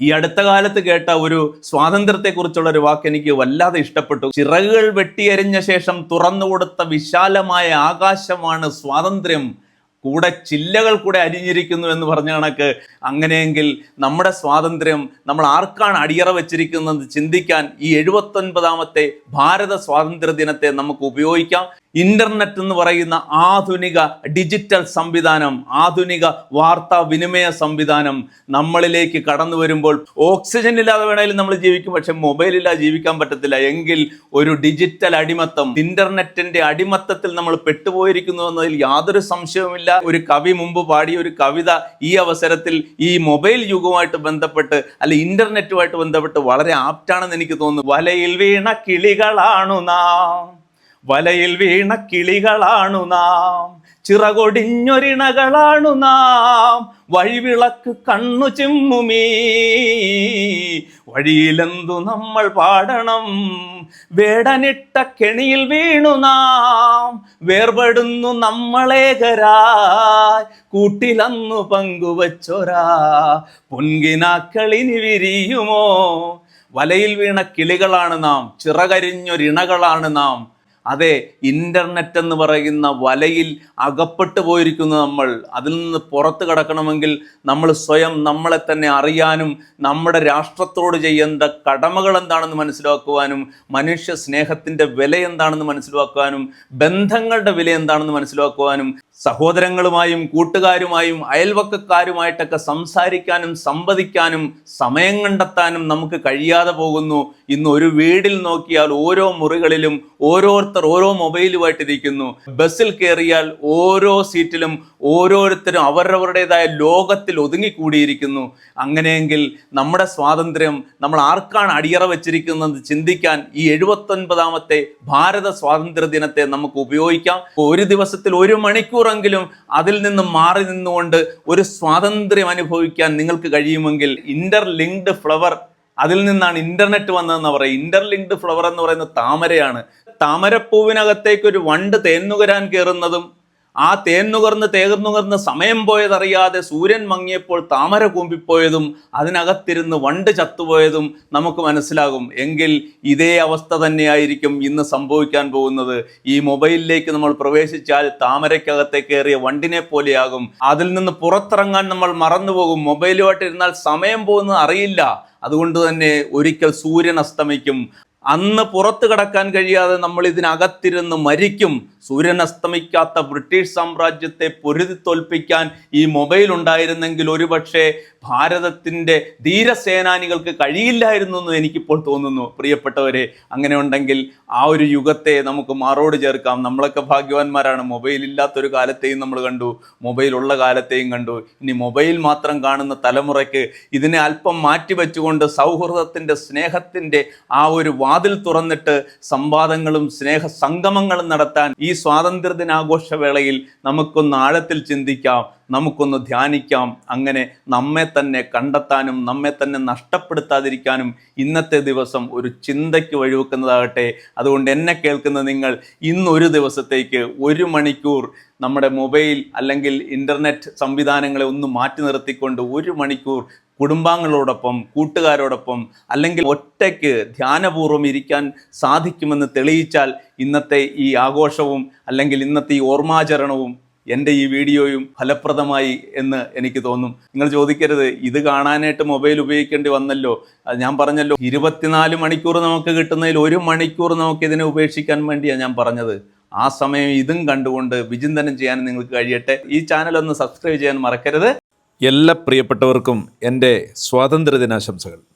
ഈ അടുത്ത കാലത്ത് കേട്ട ഒരു സ്വാതന്ത്ര്യത്തെക്കുറിച്ചുള്ള ഒരു വാക്ക് എനിക്ക് വല്ലാതെ ഇഷ്ടപ്പെട്ടു. ചിറകുകൾ വെട്ടിയെറിഞ്ഞ ശേഷം തുറന്നുകൊടുത്ത വിശാലമായ ആകാശമാണ് സ്വാതന്ത്ര്യം. കൂടെ ചില്ലകൾ കൂടെ അരിഞ്ഞിരിക്കുന്നു എന്ന് പറഞ്ഞ കണക്ക്. അങ്ങനെയെങ്കിൽ നമ്മുടെ സ്വാതന്ത്ര്യം നമ്മൾ ആർക്കാണ് അടിയറ വെച്ചിരിക്കുന്നത് ചിന്തിക്കാൻ ഈ എഴുപത്തൊൻപതാമത്തെ ഭാരത സ്വാതന്ത്ര്യ ദിനത്തെ നമുക്ക് ഉപയോഗിക്കാം. ഇന്റർനെറ്റ് എന്ന് പറയുന്ന ആധുനിക ഡിജിറ്റൽ സംവിധാനം ആധുനിക വാർത്താ വിനിമയ സംവിധാനം നമ്മളിലേക്ക് കടന്നു വരുമ്പോൾ ഓക്സിജൻ ഇല്ലാതെ വേണമെങ്കിലും നമ്മൾ ജീവിക്കും പക്ഷെ മൊബൈൽ ഇല്ലാതെ ജീവിക്കാൻ പറ്റത്തില്ല. എങ്കിൽ ഒരു ഡിജിറ്റൽ അടിമത്തം ഇന്റർനെറ്റിന്റെ അടിമത്തത്തിൽ നമ്മൾ പെട്ടുപോയിരിക്കുന്നു എന്നതിൽ യാതൊരു സംശയവുമില്ല. ഒരു കവി മുമ്പ് പാടിയ ഒരു കവിത ഈ അവസരത്തിൽ ഈ മൊബൈൽ യുഗവുമായിട്ട് ബന്ധപ്പെട്ട് അല്ലെ ഇന്റർനെറ്റുമായിട്ട് ബന്ധപ്പെട്ട് വളരെ ആപ്റ്റാണെന്ന് എനിക്ക് തോന്നുന്നു. വലയിൽ വീണ കിളികളാണു നാം. വലയിൽ വീണ കിളികളാണു നാം. ചിറകൊടിഞ്ഞൊരിണകളാണു നാം. വഴിവിളക്ക് കണ്ണു ചിമ്മുമീ. വഴിയിലെന്തു നമ്മൾ പാടണം? വേടനിട്ട കെണിയിൽ വീണു നാം. വേർപെടുന്നു നമ്മളേകരായി കൂട്ടിലന്നു പങ്കുവച്ചൊരാ. പൊൻകിനാക്കളിനി വിരിയുമോ? വലയിൽ വീണ കിളികളാണ് നാം. ചിറകരിഞ്ഞൊരിണകളാണ് നാം. അതെ ഇന്റർനെറ്റ് എന്ന് പറയുന്ന വലയിൽ അകപ്പെട്ടു പോയിരിക്കുന്ന നമ്മൾ. അതിൽ നിന്ന് പുറത്ത് കടക്കണമെങ്കിൽ നമ്മൾ സ്വയം നമ്മളെ തന്നെ അറിയാനും നമ്മുടെ രാഷ്ട്രത്തോട് ചെയ്യേണ്ട കടമകൾ എന്താണെന്ന് മനസ്സിലാക്കുവാനും മനുഷ്യ സ്നേഹത്തിന്റെ വില എന്താണെന്ന് മനസ്സിലാക്കുവാനും ബന്ധങ്ങളുടെ വില എന്താണെന്ന് മനസ്സിലാക്കുവാനും സഹോദരങ്ങളുമായും കൂട്ടുകാരുമായും അയൽവക്കക്കാരുമായിട്ടൊക്കെ സംസാരിക്കാനും സംവദിക്കാനും സമയം കണ്ടെത്താനും നമുക്ക് കഴിയാതെ പോകുന്നു. ഇന്ന് ഒരു വീടിൽ നോക്കിയാൽ ഓരോ മുറികളിലും ഓരോരുത്തർ ഓരോ മൊബൈലുമായിട്ട് ഇരിക്കുന്നു ബസ്സിൽ കയറിയാൽ ഓരോ സീറ്റിലും ഓരോരുത്തരും അവരവരുടേതായ ലോകത്തിൽ ഒതുങ്ങിക്കൂടിയിരിക്കുന്നു. അങ്ങനെയെങ്കിൽ നമ്മുടെ സ്വാതന്ത്ര്യം നമ്മൾ ആർക്കാണ് അടിയറ വെച്ചിരിക്കുന്നത് ചിന്തിക്കാൻ ഈ എഴുപത്തൊൻപതാമത്തെ ഭാരത സ്വാതന്ത്ര്യ ദിനത്തെ നമുക്ക് ഉപയോഗിക്കാം. ഒരു ദിവസത്തിൽ ഒരു മണിക്കൂറെങ്കിലും അതിൽ നിന്ന് മാറി നിന്നുകൊണ്ട് ഒരു സ്വാതന്ത്ര്യം അനുഭവിക്കാൻ നിങ്ങൾക്ക് കഴിയുമെങ്കിൽ ഇന്റർ ലിങ്ക്ഡ് ഫ്ലവർ അതിൽ നിന്നാണ് ഇന്റർനെറ്റ് വന്നതെന്ന് പറയും ഇന്റർലിങ്ക്ഡ് ഫ്ലവർ എന്ന് പറയുന്ന താമരയാണ്. താമരപ്പൂവിനകത്തേക്ക് ഒരു വണ്ട് തേന്നുകരാൻ കയറുന്നതും ആ തേൻ നുകർന്ന് തേർന്നുകർന്ന് സമയം പോയതറിയാതെ സൂര്യൻ മങ്ങിയപ്പോൾ താമര കൂമ്പിപ്പോയതും അതിനകത്തിരുന്ന് വണ്ട് ചത്തുപോയതും നമുക്ക് മനസ്സിലാകും. എങ്കിൽ ഇതേ അവസ്ഥ തന്നെയായിരിക്കും ഇന്ന് സംഭവിക്കാൻ പോകുന്നത്. ഈ മൊബൈലിലേക്ക് നമ്മൾ പ്രവേശിച്ചാൽ താമരയ്ക്കകത്തെ കയറിയ വണ്ടിനെ പോലെയാകും. അതിൽ നിന്ന് പുറത്തിറങ്ങാൻ നമ്മൾ മറന്നുപോകും. മൊബൈലുമായിട്ട് ഇരുന്നാൽ സമയം പോകുന്നത് അറിയില്ല. അതുകൊണ്ട് തന്നെ ഒരിക്കൽ സൂര്യൻ അസ്തമിക്കും. അന്ന് പുറത്തു കടക്കാൻ കഴിയാതെ നമ്മൾ ഇതിനകത്തിരുന്ന് മരിക്കും. സൂര്യൻ അസ്തമിക്കാത്ത ബ്രിട്ടീഷ് സാമ്രാജ്യത്തെ പൊരുതി തോൽപ്പിക്കാൻ ഈ മൊബൈൽ ഉണ്ടായിരുന്നെങ്കിൽ ഒരുപക്ഷെ ഭാരതത്തിന്റെ ധീരസേനാനികൾക്ക് കഴിയില്ലായിരുന്നു എന്ന് എനിക്കിപ്പോൾ തോന്നുന്നു. പ്രിയപ്പെട്ടവരെ അങ്ങനെ ഉണ്ടെങ്കിൽ ആ ഒരു യുഗത്തെ നമുക്ക് മാറോട് ചേർക്കാം. നമ്മളൊക്കെ ഭാഗ്യവാന്മാരാണ്. മൊബൈൽ ഇല്ലാത്തൊരു കാലത്തെയും നമ്മൾ കണ്ടു. മൊബൈൽ ഉള്ള കാലത്തെയും കണ്ടു. ഇനി മൊബൈൽ മാത്രം കാണുന്ന തലമുറയ്ക്ക് ഇതിനെ അല്പം മാറ്റിവെച്ചുകൊണ്ട് സൗഹൃദത്തിന്റെ സ്നേഹത്തിന്റെ ആ ഒരു വാതിൽ തുറന്നിട്ട് സംവാദങ്ങളും സ്നേഹ സംഗമങ്ങളും നടത്താൻ ഈ സ്വാതന്ത്ര്യ ദിനാഘോഷ വേളയിൽ നമുക്കൊന്ന് ആഴത്തിൽ ചിന്തിക്കാം നമുക്കൊന്ന് ധ്യാനിക്കാം. അങ്ങനെ നമ്മെ തന്നെ കണ്ടെത്താനും നമ്മെ തന്നെ നഷ്ടപ്പെടുത്താതിരിക്കാനും ഇന്നത്തെ ദിവസം ഒരു ചിന്തയ്ക്ക് വഴിവെക്കുന്നതാകട്ടെ. അതുകൊണ്ട് എന്നെ കേൾക്കുന്ന നിങ്ങൾ ഇന്നൊരു ദിവസത്തേക്ക് ഒരു മണിക്കൂർ നമ്മുടെ മൊബൈൽ അല്ലെങ്കിൽ ഇന്റർനെറ്റ് സംവിധാനങ്ങളെ ഒന്ന് മാറ്റി നിർത്തിക്കൊണ്ട് ഒരു മണിക്കൂർ കുടുംബാംഗങ്ങളോടൊപ്പം കൂട്ടുകാരോടൊപ്പം അല്ലെങ്കിൽ ഒറ്റയ്ക്ക് ധ്യാനപൂർവം ഇരിക്കാൻ സാധിക്കുമെന്ന് തെളിയിച്ചാൽ ഇന്നത്തെ ഈ ആഘോഷവും അല്ലെങ്കിൽ ഇന്നത്തെ ഈ ഓർമാചരണവും എന്റെ ഈ വീഡിയോയും ഫലപ്രദമായി എന്ന് എനിക്ക് തോന്നും. നിങ്ങൾ ചോദിക്കരുത് ഇത് കാണാനായിട്ട് മൊബൈൽ ഉപയോഗിക്കേണ്ടി വന്നല്ലോ. ഞാൻ പറഞ്ഞല്ലോ ഇരുപത്തിനാല് മണിക്കൂർ നമുക്ക് കിട്ടുന്നതിൽ ഒരു മണിക്കൂർ നമുക്ക് ഇതിനെ ഉപേക്ഷിക്കാൻ വേണ്ടിയാണ് ഞാൻ പറഞ്ഞത്. ആ സമയം ഇതും കണ്ടുകൊണ്ട് വിചിന്തനം ചെയ്യാൻ നിങ്ങൾക്ക് കഴിയട്ടെ. ഈ ചാനൽ ഒന്ന് സബ്സ്ക്രൈബ് ചെയ്യാൻ മറക്കരുത്. എല്ലാ പ്രിയപ്പെട്ടവർക്കും എന്റെ സ്വാതന്ത്ര്യദിനാശംസകൾ.